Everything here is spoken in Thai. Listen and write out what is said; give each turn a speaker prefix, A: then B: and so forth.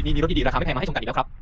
A: คลินี้มีรถดีๆราคาไม่แพงมาให้ชมกันอีกแล้วครับ